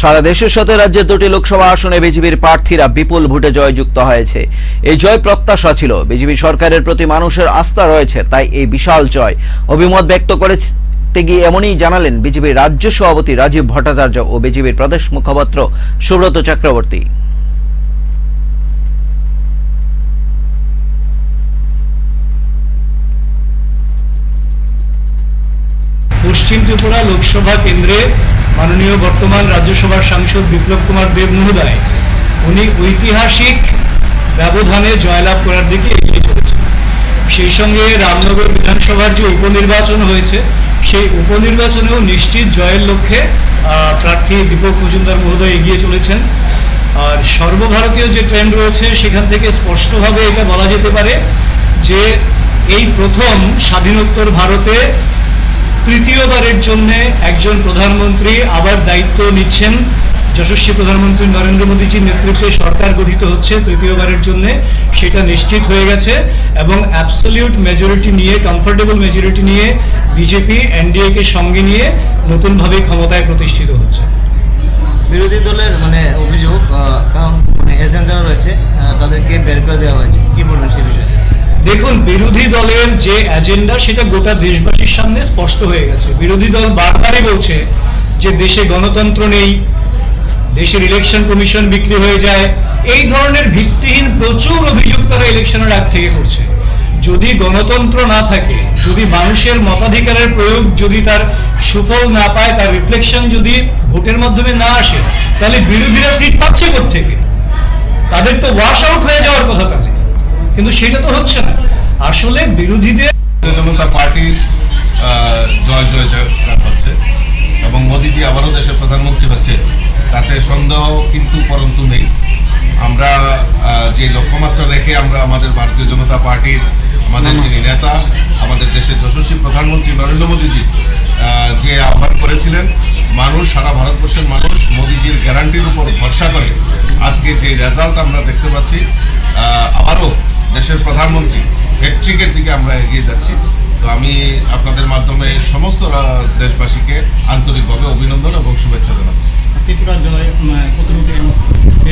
সারা দেশের সাথে রাজ্যের দুটি লোকসভা আসনে বিজেপির প্রার্থীরা বিপুল ভোটে জয়যুক্ত হয়েছে। এই জয় প্রত্যাশা ছিল। বিজেপি সরকারের প্রতি মানুষের আস্থা রয়েছে, তাই এই বিশাল জয়। অভিমত ব্যক্ত করতে গিয়ে এমনই জানালেন বিজেপির রাজ্য সভাপতি রাজীব ভট্টাচার্য ও বিজেপির প্রদেশ মুখপাত্র সুব্রত চক্রবর্তী। পশ্চিম ত্রিপুরা লোকসভা কেন্দ্রে মাননীয় বর্তমান রাজ্যসভার সাংসদ বিপ্লব কুমার দেব মহোদয়, উনি ঐতিহাসিক ব্যবধানে জয়লাভ করার দিকে এগিয়ে চলেছেন। সেই সঙ্গে রামনগর বিধানসভার যে উপনির্বাচন হয়েছে, সেই উপনির্বাচনেও নিশ্চিত জয়ের লক্ষ্যে প্রার্থী দীপক মজুমদার মহোদয় এগিয়ে চলেছেন। আর সর্বভারতীয় যে ট্রেন্ড রয়েছে, সেখান থেকে স্পষ্টভাবে এটা বলা যেতে পারে যে এই প্রথম স্বাধীনোত্তর ভারতে তৃতীয়বারের জন্য একজন প্রধানমন্ত্রী আবার দায়িত্ব নিচ্ছেন। যশস্বী প্রধানমন্ত্রী নরেন্দ্র মোদীজির নেতৃত্বে সরকার গঠিত হচ্ছে তৃতীয়বারের জন্য। সেটা নিশ্চিত হয়ে গেছে এবং অ্যাবসলিউট মেজরিটি নিয়ে কমফোর্টেবল মেজরিটি নিয়ে বিজেপি এনডিএ কে সঙ্গে নিয়ে নতুনভাবে ক্ষমতায় প্রতিষ্ঠিত হচ্ছে। বিরোধী দলের মানে অভিযোগ মানে এজেন্ট যারা রয়েছে তাদেরকে বের করে দেওয়া হয়েছে। কি বলবেন সেই বিষয়ে? দেখুন, বিরোধী দলের যে এজেন্ডা সেটা গোটা দেশবাসীর সামনে স্পষ্ট হয়ে গেছে। বিরোধী দল বারবারই বলছে যে দেশে গণতন্ত্র নেই, দেশের ইলেকশন কমিশন বিক্রি হয়ে যায়। এই ধরনের ভিত্তিহীন প্রচুর অভিযোগ তারা ইলেকশনের আগ থেকে করছে। যদি গণতন্ত্র না থাকে, যদি মানুষের মতাধিকারের প্রয়োগ যদি তার সুফল না পায়, তার রিফ্লেকশন যদি ভোটের মাধ্যমে না আসে, তাহলে বিরোধীরা সিট পাচ্ছে থেকে তাদের তো ওয়াশ আউট হয়ে যাওয়ার কথা কিন্তু সেটা তো হচ্ছে না। আসলে বিরোধীদের জনতা পার্টির জয় জয় জয় হচ্ছে। এবং মোদিজি আবারও দেশের প্রধানমন্ত্রী হচ্ছে। তাতে সন্দেহ কিন্তু পরন্তু নেই। আমরা যে লক্ষ্যমাত্রা রেখে আমরা আমাদের ভারতীয় জনতা পার্টির আমাদের যিনি নেতা আমাদের দেশের যশস্বী প্রধানমন্ত্রী নরেন্দ্র মোদীজি যে আহ্বান করেছিলেন মানুষ সারা ভারতবর্ষের মানুষ মোদিজির গ্যারান্টির উপর ভরসা করে আজকে যে রেজাল্ট আমরা দেখতে পাচ্ছি দেশের প্রধানমন্ত্রী হ্যাট্রিকের দিকে আমরা এগিয়ে যাচ্ছি। তো আমি আপনাদের মাধ্যমে সমস্ত দেশবাসীকে আন্তরিকভাবে অভিনন্দন এবং শুভেচ্ছা জানাচ্ছি।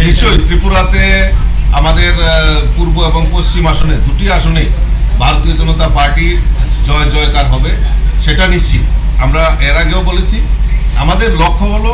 নিশ্চয়ই ত্রিপুরাতে আমাদের পূর্ব এবং পশ্চিম আসনে দুটি আসনে ভারতীয় জনতা পার্টির জয় জয়কার হবে সেটা নিশ্চিত। আমরা এর আগেও বলেছি আমাদের লক্ষ্য হলো